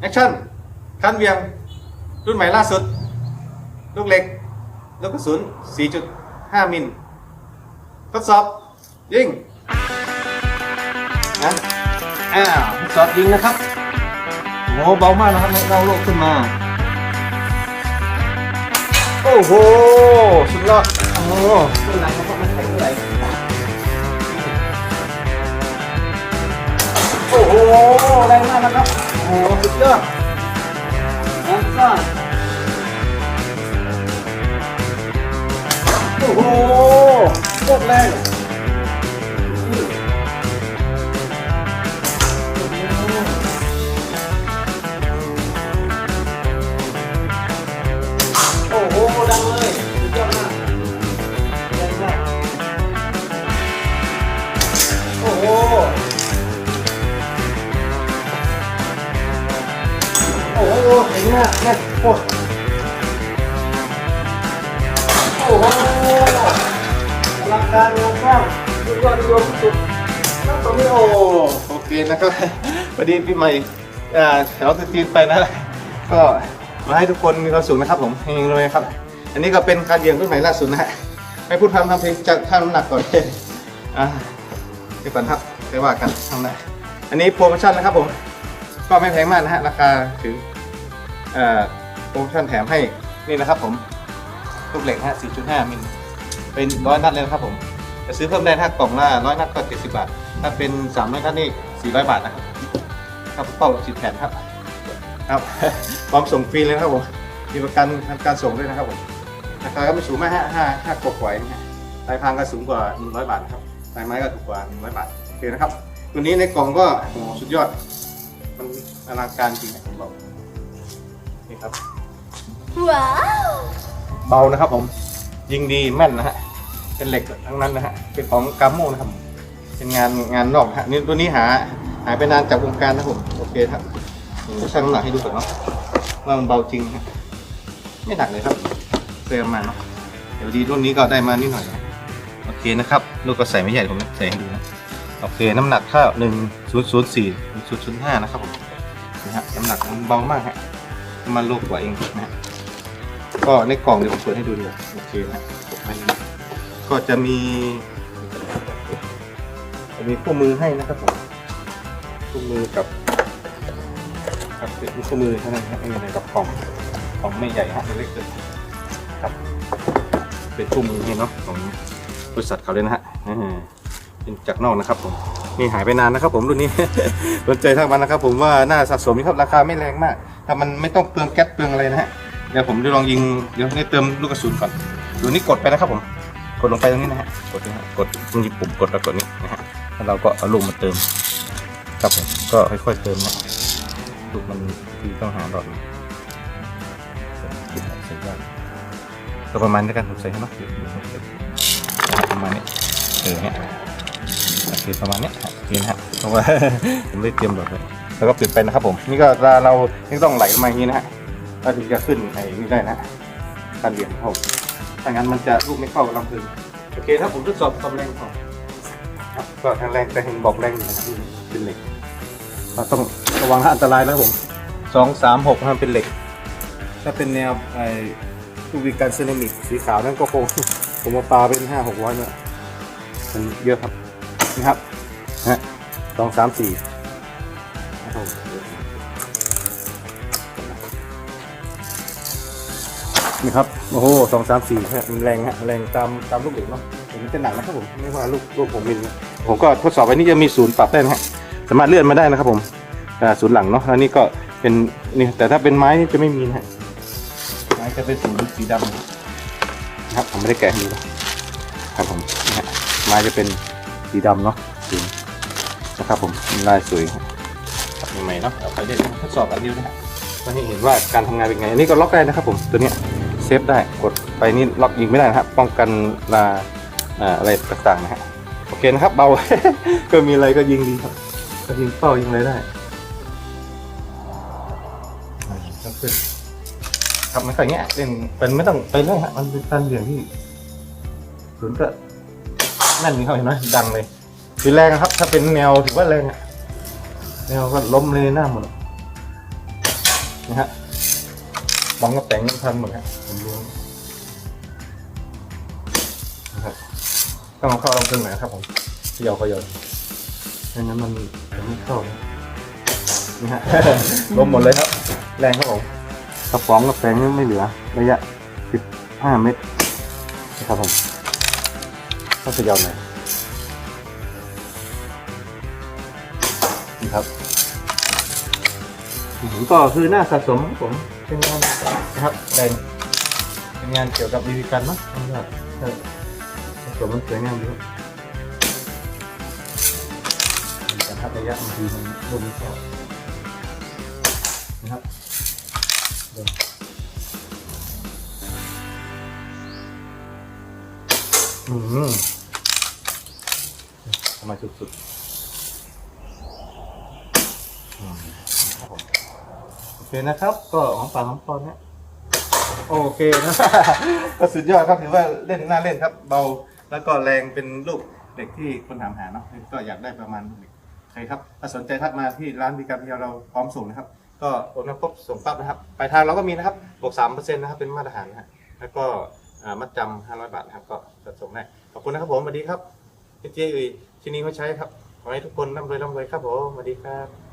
แอคชั่นคันเวียง รุ่นใหม่ล่าสุด ลูกเหล็ก ลูกกระสุน 4.5 มิล ทดสอบ ยิงนะอ้าวทดสอบยิงนะครับโหเบามากนะครับเราโลกขึ้นมา โอ้โห สุดยอดโอ้โหเมื่อไหร่นะครับมันแข็งเมื่อไหร่โอ้โหแรงมากนะครับ ยอดแรงมากโอ้โหโคตรแรง อ้โหเห็นหน้าแน่โอ้โอ้โหอลังการงานสร้างสุดยอดนิยมสุดนั่นตรงนี้โอ้โอเคนะครับพอดีพี่ใหม่อ่าแถวสตีนไปนะ ก็มาให้ทุกคนมีความสุขนะครับผมเฮงเลยครับ อันนี้ก็เป็นการเยี่ยมรุ่นใหม่ล่าสุดนะฮะไม่พูดพร่ำทำเพลงจะท่าน้ำหนักก่อนเลยอ่าเดี๋ยวก่อนครับไปว่ากันทำได้อันนี้โปรโมชั่นนะครับผม ก็ไม่แพงมากนะฮะ ราคาถึงเอ่อ โปรโมชั่นแถมให้นี่นะครับผมลูกเหล็กฮะ 4.5 มิล เป็นร้อยนัดเลยนะครับผมจะซื้อเพิ่มได้ถ้ากล่องละร้อยนัดก็ 70 บาท ถ้าเป็น300นัดนี่ 400 บาทนะครับครับเป้าสิบแผ่นครับครับพร้อมส่งฟรีเลยนะครับผมมีประกันทำการส่งด้วยนะครับผมราคาก็ไม่สูงมากฮะห้าห้ากว่าๆนะฮะปลายพางก็สูงกว่า 100 บาทนะครับปลายไม้ก็ถูกกว่า 100 บาทโอเคนะครับ ตัวนี้ในกล่องก็โอ้โหสุดยอด มันอลังการจริงผมบอก นี่ครับ ว้าวเบานะครับผม ยิงดีแม่นนะฮะ เป็นเหล็กทั้งนั้นนะฮะ เป็นของกาโมนะครับผมเป็นงานงานนอกนะฮะนี่ตัวนี้หาหายไปนานจากวงการนะครับผม โอเคครับอืมชั่งน้ำหนักให้ดูก่อนเนาะว่ามันเบาจริงฮะไม่หนักเลยครับเติมมาเนาะเดี๋ยวดีรุ่นนี้ก็ได้มานิดหน่อยนะโอเคนะครับลูกก็ใส่ไม่ใหญ่ผมใส่ให้ดูนะโอเคน้ำหนักข้าวหนึ่งศูนย์ศูนย์สี่ศูนย์ศูนย์ห้านะครับผมนะฮะน้ำหนักมันเบามากฮะ ประมาณโลกว่าเองนะก็ในกล่องเดี๋ยวผมเปิดให้ดูดีกว่าโอเคนะก็จะมีจะมีคู่มือให้นะครับผมคู่มือกับกับเป็นคู่มือเท่านั้นครับไม่มีอะไรกับกล่องกล่องไม่ใหญ่ฮะเล็กๆเลยครับ เป็นคู่มือให้เนาะของบริษัทเขาเลยนะฮะเป็นจากนอกนะครับผมนี่หายไปนานนะครับผมรุ่นนี้สนใจทักมานะครับผมว่าน่าสะสมนะครับราคาไม่แรงมาก ถ้ามันไม่ต้องเปลืองแก๊สเปลืองอะไรนะฮะเดี๋ยวผมจะลองยิงเดี๋ยวนี่เติมลูกกระสุนก่อนดูนี่กดไปนะครับผมกดลงไปตรงนี้นะฮะกดนะฮะกดตรงนี้ปุ่มกดแล้วกดนี้นะฮะแล้วเราก็เอาลูกมาเติมครับผมก็ค่อยๆเติมนะลูกมันที่ต้องหาหลอดใส่ยากก็ประมาณนี้กันผมใส่ให้เนาะประมาณนี้เออเนี่ยโอเคประมาณนี้ยฮะโอเคนะฮะเพราะว่าผมได้เตรียมแบบไว้ แล้วก็ปิดไปนะครับผม นี่ก็เราเรายังต้องไหลมาอย่างนี้นะฮะเราถึงจะขึ้นไอ้นี่ได้นะการเหลี่ยมเข้าถ้างั้นมันจะลูกไม่เข้าลำพึงโอเคถ้าผมทดสอบความแรงของครับก็ทางแรงแต่เห็นบอกแรงอยู่นะครับเป็นเหล็กเราต้องระวังอันตรายนะครับผมสองสามหกมันเป็นเหล็ก ถ้าเป็นแนวไอ้ทูวิการเซรามิกสีขาวนั่นก็คงผมมาปลาเป็นห้าหกร้อยเนี่ยมันเยอะครับนะครับนะฮะสองสามสี่ นี่ครับ โอ้โหสองสามสี่ฮะมันแรงฮะแรงตามตามลูกเด็กเนาะผมมันจะหนักนะครับผมไม่ว่าลูกลูกผมมินผมก็ทดสอบไว้นี่จะมีศูนย์ปรับได้นะฮะสามารถเลื่อนมาได้นะครับผมอ่าศูนย์หลังเนาะแล้วนี่ก็เป็นนี่แต่ถ้าเป็นไม้นี่จะไม่มีนะฮะไม้จะเป็นศูนย์สีดำนะครับผมไม่ได้แกะดูนะครับผมนะฮะไม้จะเป็นสีดำเนาะนะครับผมลายสวยครับ ใหม่ๆเนาะเอาไปเล่นทดสอบอันนี้นะฮะมาให้เห็นว่าการทำงานเป็นไงอันนี้ก็ล็อกได้นะครับผมตัวนี้เซฟได้กดไปนี่ล็อกยิงไม่ได้นะครับป้องกันลาอะไรต่างๆนะฮะโอเคนะครับเบา ก็มีอะไรก็ยิงดีครับก็ยิงเป้ายิงอะไรได้ก็ขึ้นครับไม่ค่อยเงี้ยเล่นเป็นไม่ต้องไปเรื่อยฮะมันเป็นการเบี่ยงที่ศูนย์ก็นั่นนี่เขาเห็นไหมดังเลยคือแรงครับ ถ้าเป็นแนวถือว่าแรงอะ แนวก็ล้มเลยหน้าหมดนะฮะบองกับแต่งพันหมดฮะผมรู้นะครับต้องเอาเข้าลงเครื่องหน่อยครับผมเกี่ยวก็เยอะไม่งั้นมันไม่เข้านะนี่ฮะล้มหมดเลยครับ แรงครับผมกระป๋องกับแปงนี่ไม่เหลือ ระยะ 15 เมตรนะครับผมต้องขยับหน่อย นี่ครับผมก็คือหน้าสะสมของผมเป็นงานนะครับแรงเป็นงานเกี่ยวกับวิธีการมั้งนะครับเออสะสมมันสวยงามดีครับมีการทัดระยะบางทีมันลุ่มเข้านะครับดูอืมทำไมสุดๆอืมครับผมโอ เคนะครับ ก็ของปากของคอนี่ยโอเคนะ ก็สุดยอดครับถือว่าเล่นน่าเล่นครับ เบาแล้วก็แรงเป็นลูกเด็กที่คนถามหาเนาะก็อยากได้ประมาณลูกเด็กใครครับถ้าสนใจทักมาที่ร้านบริการเพียวเราพร้อมส่งนะครับ ก็โอนมาปุ๊บส่งปั๊บนะครับปลายทางเราก็มีนะครับบวกสามเปอร์เซ็นต์นะครับเป็นมาตรฐานนะฮะแล้วก็มัดจำห้าร้อยบาทนะครับ ก็จัดส่งได้ขอบคุณนะครับผมสวัสดีครับพี่เจ๊เอ๋ยที่นี่เขาใช้ครับขอให้ทุกคนร่ำรวยร่ำรวยครับผมสวัสดีครับ